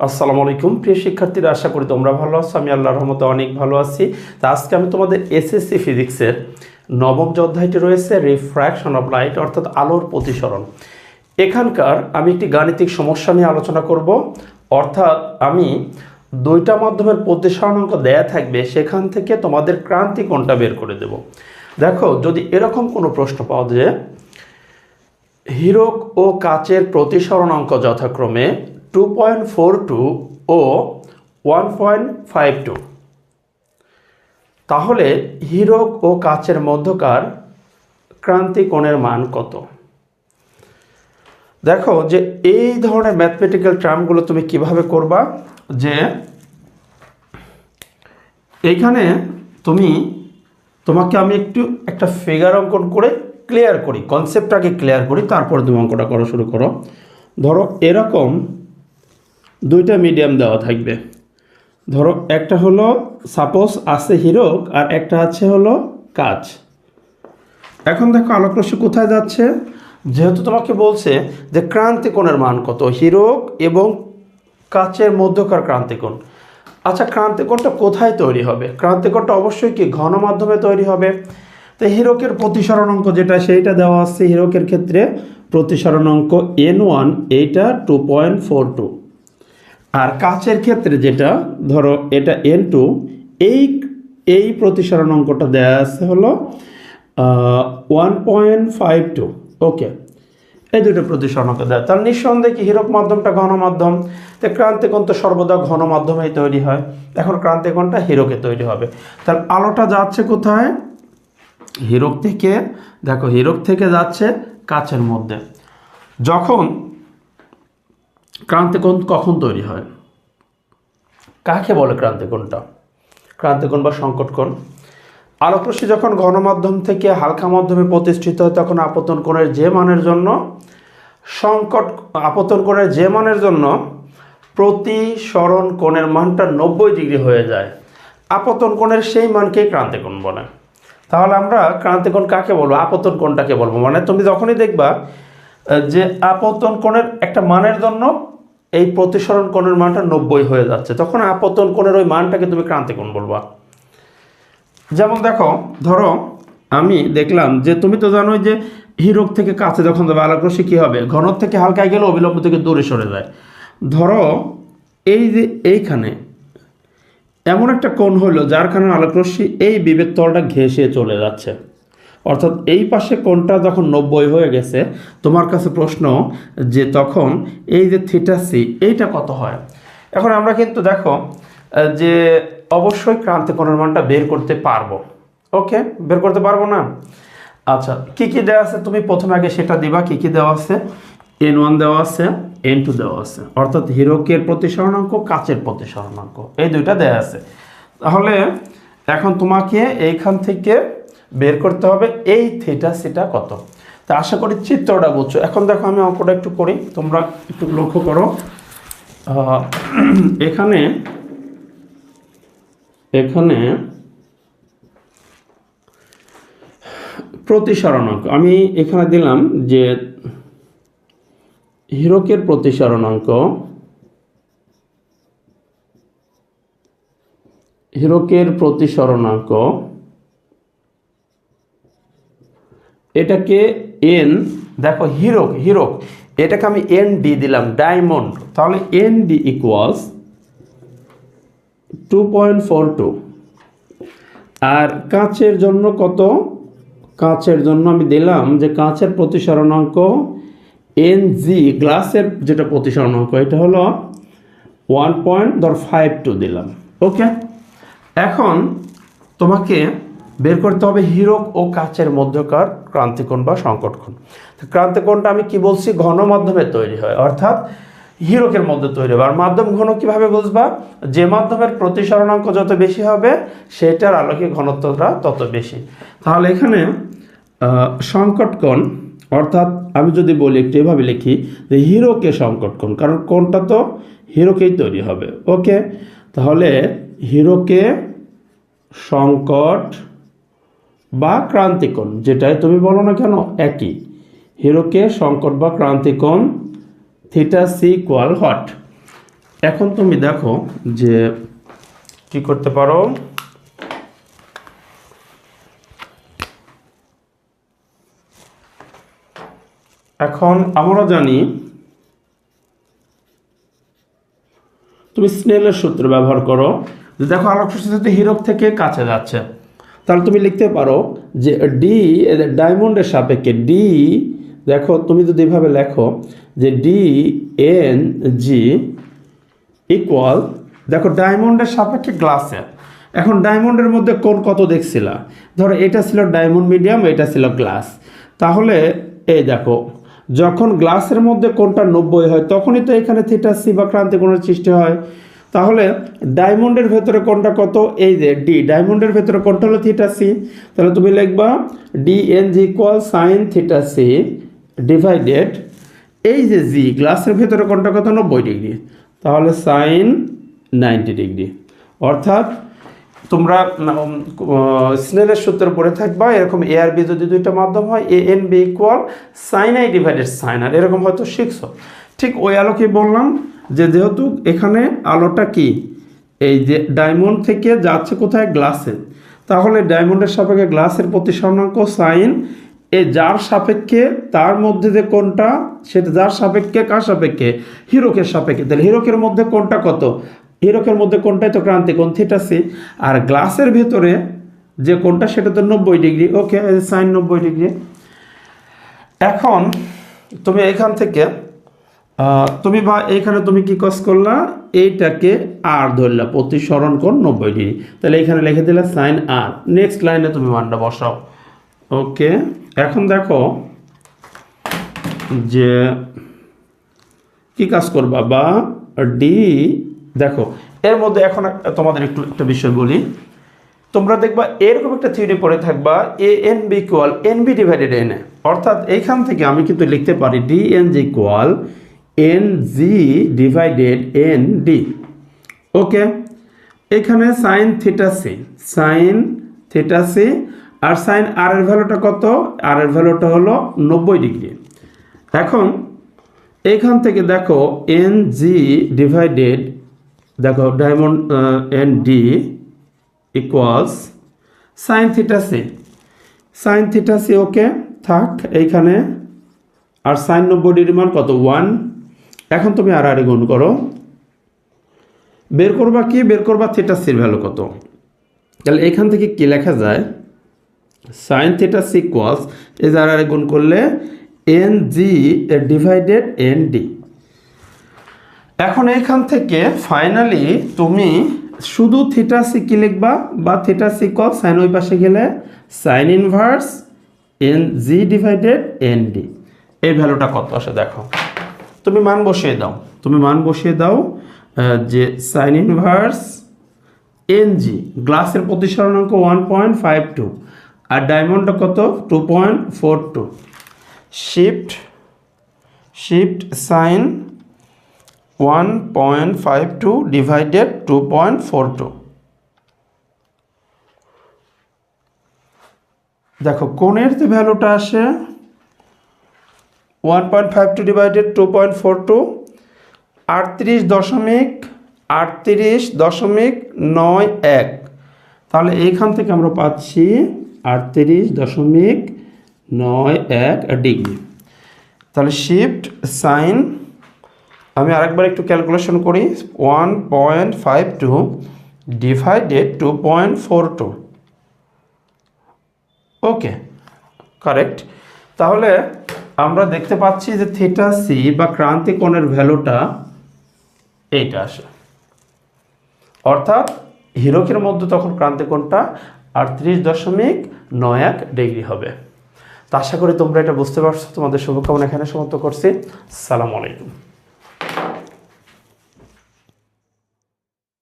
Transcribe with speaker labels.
Speaker 1: আসসালামু আলাইকুম। প্রিয় শিক্ষার্থীরা, আশা করি তোমরা ভালো আছো। আমি আল্লাহর রহমতে অনেক ভালো আছি। তা আজকে আমি তোমাদের এসএসসি ফিজিক্সের নবম যে অধ্যায়টি রয়েছে, রিফ্র্যাকশন অফ লাইট, অর্থাৎ আলোর প্রতিসরণ। এখানকার আমি একটি গাণিতিক সমস্যা নিয়ে আলোচনা করব। অর্থাৎ আমি দুইটা মাধ্যমের প্রতিসরণ অঙ্ক দেয়া থাকবে, সেখান থেকে তোমাদের ক্রান্তি কোণটা বের করে দেব। দেখো, যদি এরকম কোনো প্রশ্ন পাওয়া যায় হীরক ও কাচের প্রতিসরণ অঙ্ক যথাক্রমে টু পয়েন্ট ফোর টু ও ওয়ান পয়েন্ট ফাইভ টু তাহলে হীরক ও কাচের মধ্যকার ক্রান্তি কোণের মান কত? দেখো যে এই ধরনের ম্যাথমেটিক্যাল টার্মগুলো তুমি কীভাবে করবা? যে এইখানে তুমি, তোমাকে আমি একটু একটা ফিগার অঙ্কন করে ক্লিয়ার করি কনসেপ্টটাকে ক্লিয়ার করি, তারপর তুমি অঙ্কটা করা শুরু করো। ধরো এরকম দুইটা মিডিয়াম দেওয়া থাকবে। ধরো একটা হলো সাপোজ আছে হিরক আর একটা আছে হলো কাচ এখন দেখো আলোকরশ্মি কোথায় যাচ্ছে? যেহেতু তোমাকে বলছে যে ক্রান্তিকোণের মান কত, হিরক এবং কাচের মধ্যকার ক্রান্তিকোণ আচ্ছা ক্রান্তিকোণটা কোথায় তৈরি হবে? ক্রান্তিকোণটা অবশ্যই কি ঘন মাধ্যমে তৈরি হবে? তো হিরকের প্রতিসরণ অঙ্ক যেটা, সেইটা দেওয়া আছে হিরকের ক্ষেত্রে। প্রতিসরণ অঙ্ক এন ওয়ান এইটা টু পয়েন্ট ফোর টু কাচের ক্ষেত্রে যেটা, ধরো এটা এন টু এই এই প্রতিসরণ অঙ্কটা দেওয়া আছে হলো one point five two okay এই দুটো প্রতিসরণ অঙ্ক দেয়। তার নিঃসন্দেহে কি হীরক মাধ্যমটা ঘন মাধ্যম? তো ক্রান্তিকোণ তো সর্বদা ঘন মাধ্যমেই তৈরি হয়। এখন ক্রান্তিকোণটা হীরকে তৈরি হবে। তার আলোটা যাচ্ছে কোথায়? হীরক থেকে, দেখো হীরক থেকে যাচ্ছে কাচের মধ্যে। যখন ক্রান্তিকোণ কখন তৈরি হয়? কাকে বলে ক্রান্তিকোণটা? ক্রান্তিকোণ বা সংকটকোণ। আলোকরশ্মি যখন ঘনমাধ্যম থেকে হালকা মাধ্যমে প্রতিষ্ঠিত হয়, তখন আপতন কোণের যে মানের জন্য সংকট, আপতন কোণের যে মানের জন্য প্রতিসরণ কোণের মানটা নব্বই ডিগ্রি হয়ে যায়। আপতন কোণের সেই মানকেই ক্রান্তিকোণ বলে। তাহলে আমরা ক্রান্তিকোণ কাকে বলব? আপতন কোণটাকে বলব। মানে তুমি যখনই দেখবা যে আপতন কোণের একটা মানের জন্য এই প্রতিসরণ কোণের মানটা নব্বই হয়ে যাচ্ছে। তখন আপতন কোণের ওই মানটাকে তুমি ক্রান্তিকোণ বলবা। যেমন দেখো, ধরো, আমি দেখলাম যে তুমি তো জানোই যে হিরোক থেকে কাছে যখন যাবে আলোকরশ্মি কী হবে? ঘনর থেকে হালকায় গেলে অবিলম্ব থেকে দূরে সরে যায়। ধরো, এই যে এইখানে এমন একটা কোণ হলো যার কারণে আলোকরশ্মি এই বিবেক তলটা ঘেঁষে চলে যাচ্ছে। অর্থাৎ এই পাশে কোনটা যখন নব্বই হয়ে গেছে, তোমার কাছে প্রশ্ন যে তখন এই যে থিটা সি এইটা কত হয়? এখন আমরা কিন্তু দেখো যে অবশ্যই ক্রান্তিকোণের মানটা বের করতে পারব। ওকে? বের করতে পারব না? আচ্ছা কি কি দেওয়া আছে? তুমি প্রথমে আগে সেটা দিবা, কি কি দেওয়া আছে? এন ওয়ান দেওয়া আছে এন টু দেওয়া আছে। অর্থাৎ হিরোকের প্রতিসরণাঙ্ক কাচের প্রতিসরণাঙ্ক এই দুইটা দেওয়া আছে। তাহলে এখন তোমাকে এইখান থেকে বের করতে হবে, এই থিটা সিটা কত? তা আশা করি চিত্রটা বুঝছ। এখন দেখো আমি অঙ্কটা একটু করি, তোমরা একটু লক্ষ্য করো। এখানে এখানে প্রতিসরণাঙ্ক আমি এখানে দিলাম যে হীরকের প্রতিসরণাঙ্ক হীরকের প্রতিসরণাঙ্ক এটাকে এন দেখো হিরক হিরক, এটাকে আমি এন ডি দিলাম ডায়মন্ড তাহলে N D equals two point four two আর কাঁচের জন্য কত? কাঁচের জন্য আমি দিলাম যে কাঁচের প্রতিসরণাঙ্ক এন জি গ্লাসের যেটা প্রতিসরণাঙ্ক এটা হলো ওয়ান পয়েন্ট ফাইভ টু দিলাম ওকে এখন তোমাকে বের করতে হবে হীরক ও কাচের মধ্যকার ক্রান্তিকোণ বা সংকটকোণ। ক্রান্তিকোণটা আমি কি বলছি? ঘন মাধ্যমে তৈরি হয়, অর্থাৎ হীরকের মধ্যে তৈরি হবে আর মাধ্যম ঘন কীভাবে বুঝবা? যে মাধ্যমের প্রতিসরণাঙ্ক যত বেশি হবে, সেটার আলোকে ঘনত্বটা তত বেশি। তাহলে এখানে সংকটকোণ, অর্থাৎ আমি যদি বলি একটু এভাবে লিখি, যে হিরোকে সংকটকোণ, কারণ কোনটা তো হিরোকেই তৈরি হবে। ওকে? তাহলে হিরোকে সংকট বা ক্রান্তিকোণ, যেটাই তুমি বলো না কেন, একই। হিরোকে সংকট বা ক্রান্তিকোণ, থিটা সি কোয়াল হট এখন তুমি দেখো যে কি করতে পারো? এখন আমরা জানি তুমি স্নেলের সূত্র ব্যবহার করো। দেখো আলোক হিরক থেকে কাছে যাচ্ছে। তাহলে তুমি লিখতে পারো যে ডি ডায়মন্ডের সাপেক্ষে ডি দেখো তুমি যদি এভাবে লেখো যে ডি এন জি ইকুয়াল দেখো ডায়মন্ডের সাপেক্ষে গ্লাসের এখন ডায়মন্ডের মধ্যে কোন কত দেখছিলা? ধরো এটা ছিল ডায়মন্ড মিডিয়াম এটা ছিল গ্লাস তাহলে এই দেখো, যখন গ্লাসের মধ্যে কোনটা নব্বই হয়, তখনই তো এখানে থিটা সি বা ক্রান্তি সৃষ্টি হয়। তাহলে ডায়মন্ডের ভেতরে কোনটা কত? এই যে ডি ডায়মন্ডের ভেতরে কোনটা হলো থিটা সি তাহলে তুমি লিখবা D N G equal sine theta C divided এই যে জি গ্লাসের ভেতরে কোনটা কত? নব্বই ডিগ্রি। তাহলে সাইন নাইনটি ডিগ্রি। অর্থাৎ তোমরা স্নেলের সূত্র পড়ে থাকবা, এরকম এ আর বি যদি দুইটা মাধ্যম হয় A N B equal sine I divided sine আর এরকম হয়তো শিখছো ঠিক ওই আলোকে বললাম। যে যেহেতু এখানে আলোটা কি? এই যে ডায়মন্ড থেকে যাচ্ছে কোথায়? গ্লাসে। তাহলে ডায়মন্ডের সাপেক্ষে গ্লাসের প্রতিসরণাঙ্ক সাইন, এ যার সাপেক্ষে, তার মধ্যে যে কোনটা সেটা যার সাপেক্ষে, কার সাপেক্ষে? হিরকের সাপেক্ষে। তাহলে হিরকের মধ্যে কোনটা কত? হিরকের মধ্যে কোনটাই তো ক্রান্তি কোন থিটা সি। আর গ্লাসের ভেতরে যে কোনটা সেটা তো নব্বই ডিগ্রি। ওকে সাইন নব্বই ডিগ্রি। এখন তুমি এখান থেকে তুমি বা এইখানে তুমি কি কস করলা? এইটাকে আর ধরলা প্রতিসরণ কর নব্বই ডিগ্রি। তাহলে এখানে লিখে দিলে সাইন আর। নেক্সট লাইনে তুমি মানটা বসাও। ওকে এখন দেখো যে কি কাজ করবা বা ডি দেখো, এর মধ্যে এখন তোমাদের একটু, একটা বিষয় বলি। তোমরা দেখবা এরকম একটা থিওরি পড়ে থাকবা A N B equal N B divided N A অর্থাৎ এইখান থেকে আমি কিন্তু লিখতে পারি D N G equal N G divided N D okay এখানে sine theta C sine theta C আর সাইন আর এর ভ্যালুটা কত? আর এর ভ্যালুটা হলো নব্বই ডিগ্রি। এখন এইখান থেকে দেখো এন জি ডিভাইডেড দেখো diamond N D equals sine theta C sine theta C okay থাক এইখানে আর সাইন নব্বই ডিগ্রি মান কত? ওয়ান এখন তুমি আর আর গুণ করো। বের করবা কি? বের করবা থিটা সির ভ্যালু কত? তাহলে এখান থেকে কি লেখা যায়? সাইন থিটা সিকোয়াস এই যে আর আর গুণ করলে N G divided N D এখন এইখান থেকে ফাইনালি তুমি শুধু থিটা সি কি লিখবা? বা থিটা সি কল সাইন ওই পাশে গেলে sine inverse N G divided N D এই ভ্যালুটা কত? আসে দেখো। তুমি মান বসিয়ে দাও। তুমি মান বসিয়ে দাও যে সাইন ইনভার্স এন জি গ্লাসের প্রতিসরণাঙ্ক ওয়ান পয়েন্ট ফাইভ টু আর ডায়মন্ডটা কত? Two point four two shift shift sine one point five two divided two point four two দেখো, কোণের যে ভ্যালুটা আসে one point five two divided two point four two আটত্রিশ দশমিক আটত্রিশ দশমিক নয় এক। তাহলে এইখান থেকে আমরা পাচ্ছি আটত্রিশ দশমিক নয় এক ডিগ্রি। তাহলে শিফট সাইন আমি আরেকবার একটু ক্যালকুলেশন করি one point five two divided two point four two okay correct তাহলে আমরা দেখতে পাচ্ছি যে থিটা সি বা ক্রান্তি কোণের ভ্যালুটা এইটা আসে। অর্থাৎ হিরকের মধ্যে তখন ক্রান্তি কোণটা আটত্রিশ দশমিক নয় এক ডিগ্রি হবে। তা আশা করি তোমরা এটা বুঝতে পারছ। তোমাদের শুভকামনা এখানে সমাপ্ত করছি। সালাম আলাইকুম।